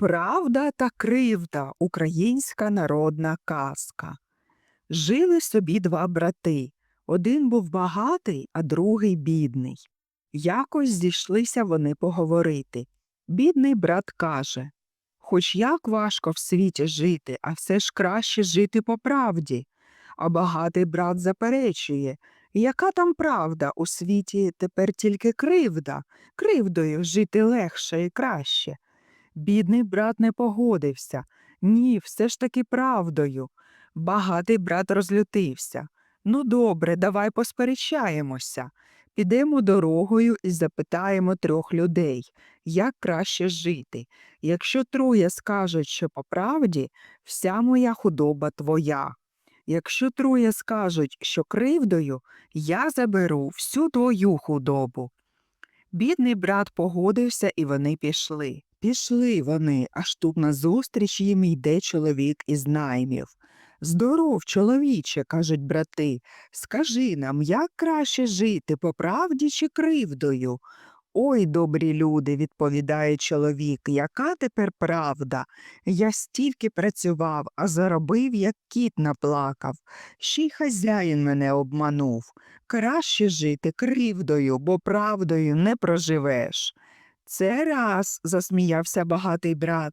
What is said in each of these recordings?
Правда та кривда українська народна казка. Жили собі два брати. Один був багатий, а другий бідний. Якось зійшлися вони поговорити. Бідний брат каже Хоч як важко в світі жити, а все ж краще жити по правді. А багатий брат заперечує, яка там правда у світі тепер тільки кривда, кривдою жити легше і краще. Бідний брат не погодився. Ні, все ж таки правдою. Багатий брат розлютився. Ну, добре, давай посперечаємося. Підемо дорогою і запитаємо трьох людей, як краще жити. Якщо троє скажуть, що по правді, вся моя худоба твоя. Якщо троє скажуть, що кривдою, я заберу всю твою худобу. Бідний брат погодився, і вони пішли. Пішли вони, аж тут назустріч їм йде чоловік із наймів. Здоров, чоловіче, кажуть брати, скажи нам, як краще жити, по правді чи кривдою? Ой, добрі люди, відповідає чоловік, яка тепер правда? Я стільки працював, а заробив, як кіт наплакав. Ще й хазяїн мене обманув. Краще жити кривдою, бо правдою не проживеш. Це раз, засміявся багатий брат.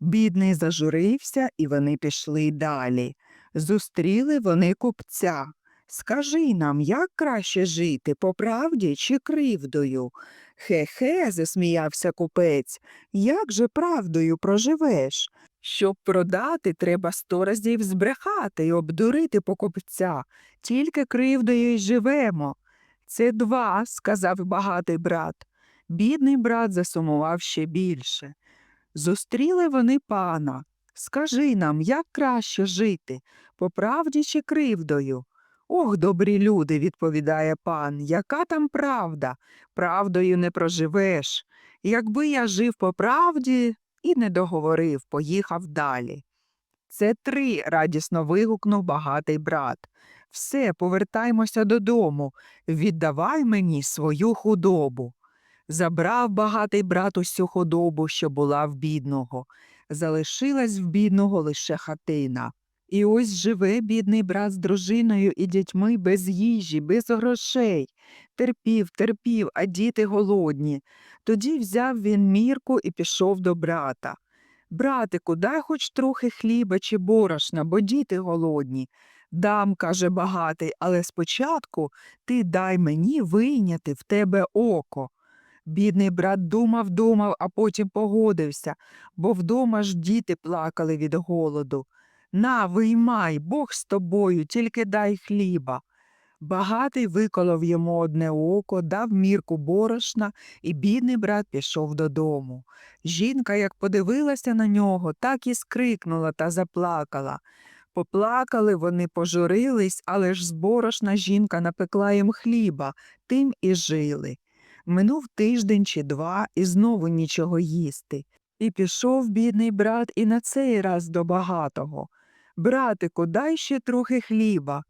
Бідний зажурився, і вони пішли далі. Зустріли вони купця. Скажи нам, як краще жити, по правді чи кривдою? Хе-хе, засміявся купець, як же правдою проживеш? Щоб продати, треба сто разів збрехати і обдурити покупця. Тільки кривдою й живемо. Це два, сказав багатий брат. Бідний брат засумував ще більше. Зустріли вони пана. Скажи нам, як краще жити, по правді чи кривдою? Ох, добрі люди, відповідає пан, яка там правда? Правдою не проживеш. Якби я жив по правді і не договорив, поїхав далі. Це три, радісно вигукнув багатий брат. Все, повертаймося додому, віддавай мені свою худобу. Забрав багатий брат усю худобу, що була в бідного. Залишилась в бідного лише хатина. І ось живе бідний брат з дружиною і дітьми без їжі, без грошей. Терпів, терпів, а діти голодні. Тоді взяв він мірку і пішов до брата. Братику, дай хоч трохи хліба чи борошна, бо діти голодні. Дам, каже багатий, але спочатку ти дай мені вийняти в тебе око. Бідний брат думав, думав, а потім погодився, бо вдома ж діти плакали від голоду. На, виймай, Бог з тобою, тільки дай хліба. Багатий виколов йому одне око, дав мірку борошна, і бідний брат пішов додому. Жінка, як подивилася на нього, так і скрикнула та заплакала. Поплакали вони, пожурились, але ж з борошна жінка напекла їм хліба, тим і жили. Минув тиждень чи два, і знову нічого їсти. І пішов бідний брат і на цей раз до багатого. Братику, дай ще трохи хліба.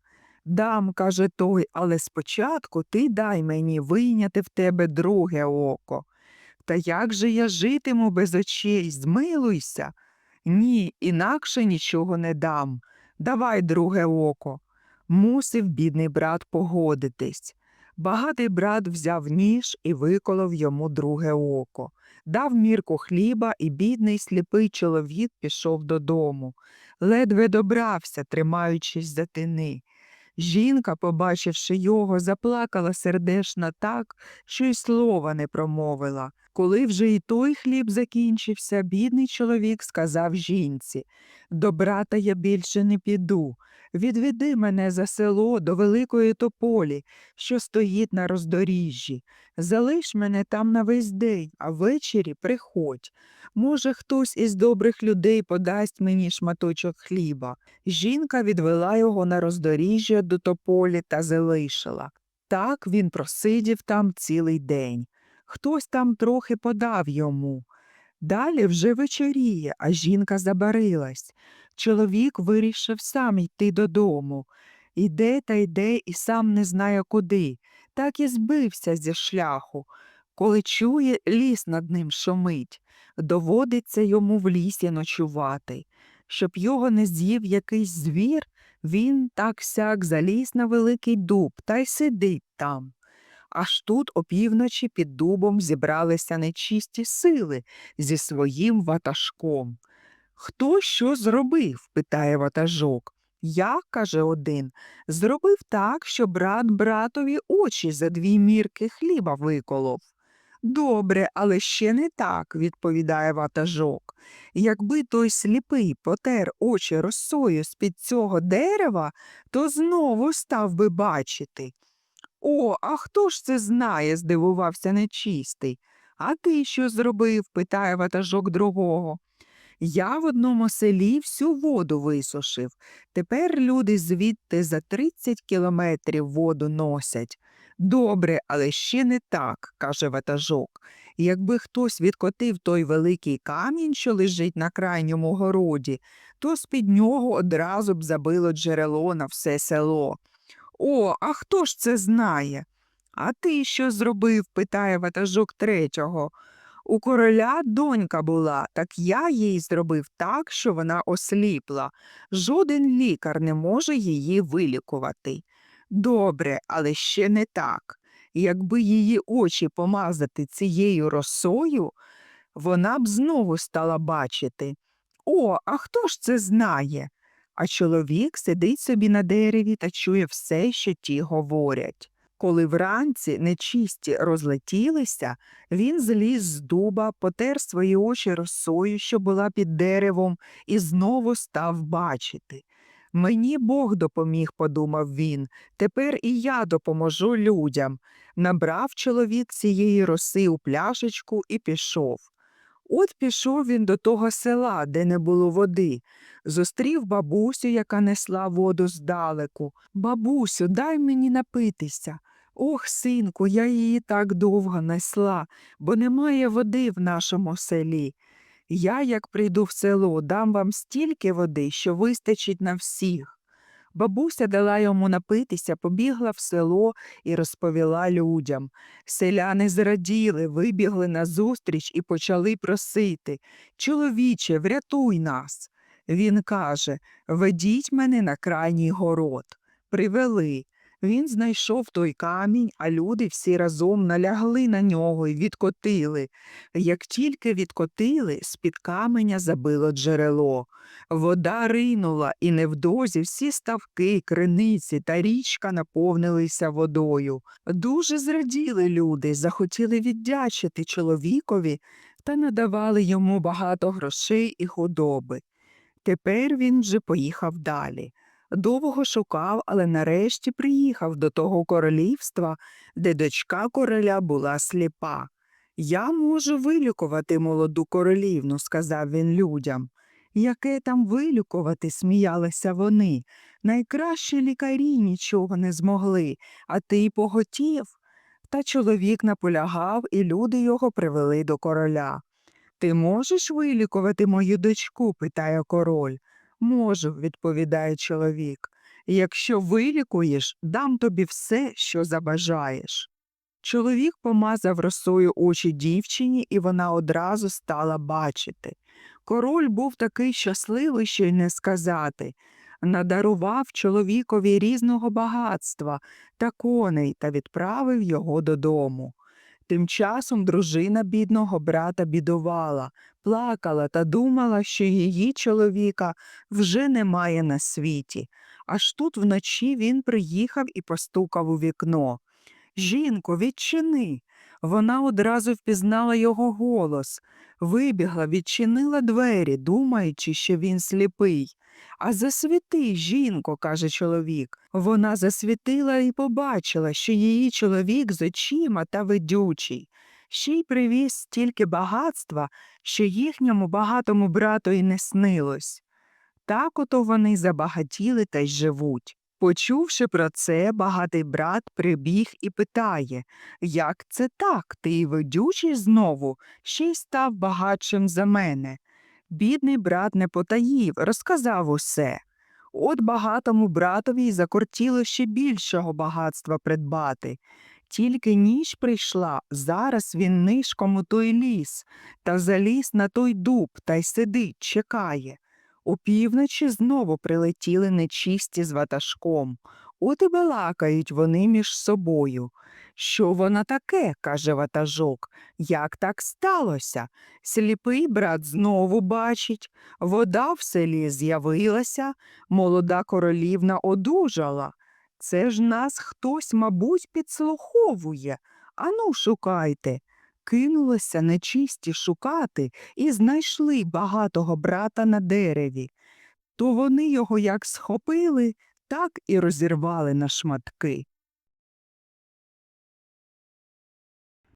Дам, каже той, але спочатку ти дай мені вийняти в тебе друге око. Та як же я житиму без очей? Змилуйся. Ні, інакше нічого не дам. Давай друге око. Мусив бідний брат погодитись. Багатий брат взяв ніж і виколов йому друге око, дав мірку хліба, і бідний сліпий чоловік пішов додому. Ледве добрався, тримаючись за тини. Жінка, побачивши його, заплакала сердешно так, що й слова не промовила. Коли вже і той хліб закінчився, бідний чоловік сказав жінці До брата я більше не піду. Відведи мене за село до великої тополі, що стоїть на роздоріжжі. Залиш мене там на весь день, а ввечері приходь. Може, хтось із добрих людей подасть мені шматочок хліба. Жінка відвела його на роздоріжжя до тополі та залишила. Так він просидів там цілий день. Хтось там трохи подав йому. Далі вже вечоріє, а жінка забарилась. Чоловік вирішив сам йти додому. Іде та йде і сам не знає куди. Так і збився зі шляху. Коли чує, ліс над ним шумить. Доводиться йому в лісі ночувати. Щоб його не з'їв якийсь звір, він так сяк заліз на великий дуб та й сидить там. Аж тут опівночі під дубом зібралися нечисті сили зі своїм ватажком. Хто що зробив? питає ватажок. Я, каже один, зробив так, що брат братові очі за дві мірки хліба виколов. Добре, але ще не так, відповідає ватажок. Якби той сліпий потер очі росою з-під цього дерева, то знову став би бачити. О, а хто ж це знає? здивувався нечистий. А ти що зробив? питає ватажок другого. Я в одному селі всю воду висушив. Тепер люди звідти за 30 кілометрів воду носять. Добре, але ще не так, каже ватажок. Якби хтось відкотив той великий камінь, що лежить на крайньому городі, то з-під нього одразу б забило джерело на все село. О, а хто ж це знає? А ти що зробив? питає ватажок третього. У короля донька була, так я їй зробив так, що вона осліпла. Жоден лікар не може її вилікувати. Добре, але ще не так. Якби її очі помазати цією росою, вона б знову стала бачити. О, а хто ж це знає? А чоловік сидить собі на дереві та чує все, що ті говорять. Коли вранці нечисті розлетілися, він зліз з дуба, потер свої очі росою, що була під деревом, і знову став бачити. Мені Бог допоміг, подумав він, тепер і я допоможу людям. Набрав чоловік цієї роси у пляшечку і пішов. От пішов він до того села, де не було води. Зустрів бабусю, яка несла воду здалеку. Бабусю, дай мені напитися. Ох, синку, я її так довго несла, бо немає води в нашому селі. Я, як прийду в село, дам вам стільки води, що вистачить на всіх. Бабуся дала йому напитися, побігла в село і розповіла людям. Селяни зраділи, вибігли назустріч і почали просити Чоловіче, врятуй нас. Він каже Ведіть мене на крайній город. Привели. Він знайшов той камінь, а люди всі разом налягли на нього і відкотили. Як тільки відкотили, з-під каменя забило джерело. Вода ринула, і невдовзі всі ставки, криниці та річка наповнилися водою. Дуже зраділи люди, захотіли віддячити чоловікові та надавали йому багато грошей і худоби. Тепер він вже поїхав далі. Довго шукав, але нарешті приїхав до того королівства, де дочка короля була сліпа. Я можу вилікувати молоду королівну, сказав він людям. Яке там вилікувати, сміялися вони. Найкращі лікарі нічого не змогли, а ти й поготів. Та чоловік наполягав, і люди його привели до короля. Ти можеш вилікувати мою дочку? питає король. Можу, відповідає чоловік. Якщо вилікуєш, дам тобі все, що забажаєш. Чоловік помазав росою очі дівчині, і вона одразу стала бачити. Король був такий щасливий, що й не сказати. Надарував чоловікові різного багатства та коней та відправив його додому. Тим часом дружина бідного брата бідувала, плакала та думала, що її чоловіка вже немає на світі. Аж тут вночі він приїхав і постукав у вікно. Жінко, відчини. Вона одразу впізнала його голос, вибігла, відчинила двері, думаючи, що він сліпий. А засвіти, жінко, каже чоловік. Вона засвітила і побачила, що її чоловік з очима та ведючий. Ще й привіз стільки багатства, що їхньому багатому брату й не снилось. Так ото вони забагатіли та й живуть. Почувши про це, багатий брат прибіг і питає Як це так? Ти ведючий знову, ще й став багатшим за мене. Бідний брат не потаїв, розказав усе. От багатому братові й закортіло ще більшого багатства придбати. Тільки ніч прийшла, зараз він нишком у той ліс, та заліз на той дуб та й сидить, чекає. Опівночі знову прилетіли нечисті з ватажком. От і балакають вони між собою. Що воно таке? каже ватажок. Як так сталося? Сліпий брат знову бачить. Вода в селі з'явилася, молода королівна одужала. Це ж нас хтось, мабуть, підслуховує. Ану, шукайте. Кинулося нечисті шукати і знайшли багатого брата на дереві. То вони його як схопили, так і розірвали на шматки.